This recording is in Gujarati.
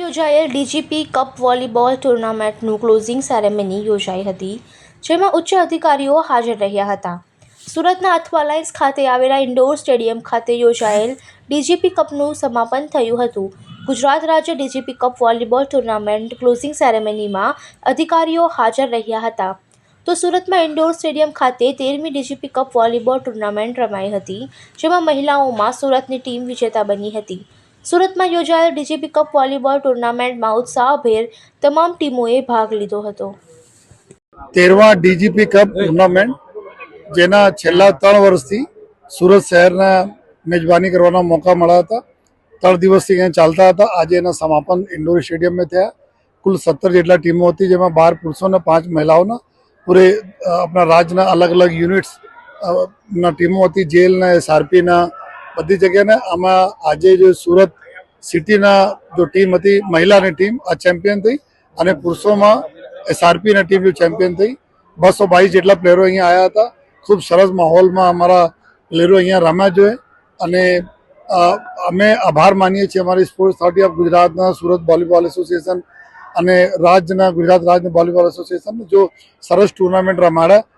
યોજાયેલ ડીજીપી કપ વોલીબોલ ટુર્નામેન્ટનું ક્લોઝિંગ સેરેમની યોજાઈ હતી, જેમાં ઉચ્ચ અધિકારીઓ હાજર રહ્યા હતા. સુરતના અથવાલાઇન્સ ખાતે આવેલા ઇન્ડોર સ્ટેડિયમ ખાતે યોજાયેલ ડીજીપી કપનું સમાપન થયું હતું. ગુજરાત રાજ્ય DGP cup volleyball tournament closing સેરેમનીમાં અધિકારીઓ હાજર રહ્યા હતા. તો સુરતમાં ઇન્ડોર સ્ટેડિયમ ખાતે તેરમી ડીજીપી કપ વોલીબોલ ટુર્નામેન્ટ રમાઈ હતી, જેમાં મહિલાઓમાં સુરતની ટીમ વિજેતા બની હતી. સુરતમાં યોજાયેલ ડીજીપી કપ વોલીબોલ ટુર્નામેન્ટમાં ઉત્સાહભેર તમામ ટીમોએ ભાગ લીધો હતો. તેરમા ડીજીપી કપ ટુર્નામેન્ટ, જેના છેલ્લા ત્રણ વર્ષથી સુરત શહેરના મેજબાની કરવાના મોકા મળ્યા હતા. ત્રણ દિવસથી અહીંયા ચાલતા હતા. આજે એના સમાપન ઇન્ડોર સ્ટેડિયમમાં થયા. કુલ સત્તર જેટલા ટીમો હતી, જેમાં બાર પુરુષોને પાંચ મહિલાઓના પૂરે આપણા રાજ્યના અલગ અલગ યુનિટ્સ ના ટીમો હતી. જેલના, એસઆરપીના બધી જગ્યાને આમાં આજે જે સુરત સિટીના જો ટીમ હતી, મહિલાની ટીમ, આ ચેમ્પિયન થઈ અને પુરુષોમાં એસઆરપીની ટીમ ચેમ્પિયન થઈ. બસો બાવીસ જેટલા પ્લેયરો અહીંયા આવ્યા હતા. ખૂબ સરસ માહોલમાં અમારા પ્લેયરો અહીંયા રમ્યા જોઈએ અને અમે આભાર માનીએ છીએ અમારી સ્પોર્ટ્સ ઓથોરિટી ઓફ ગુજરાતના સુરત વોલીબોલ એસોસિએશન અને રાજ્યના ગુજરાત રાજ્ય વોલીબોલ એસોસિએશન જો સરસ ટુર્નામેન્ટ રમાડ્યા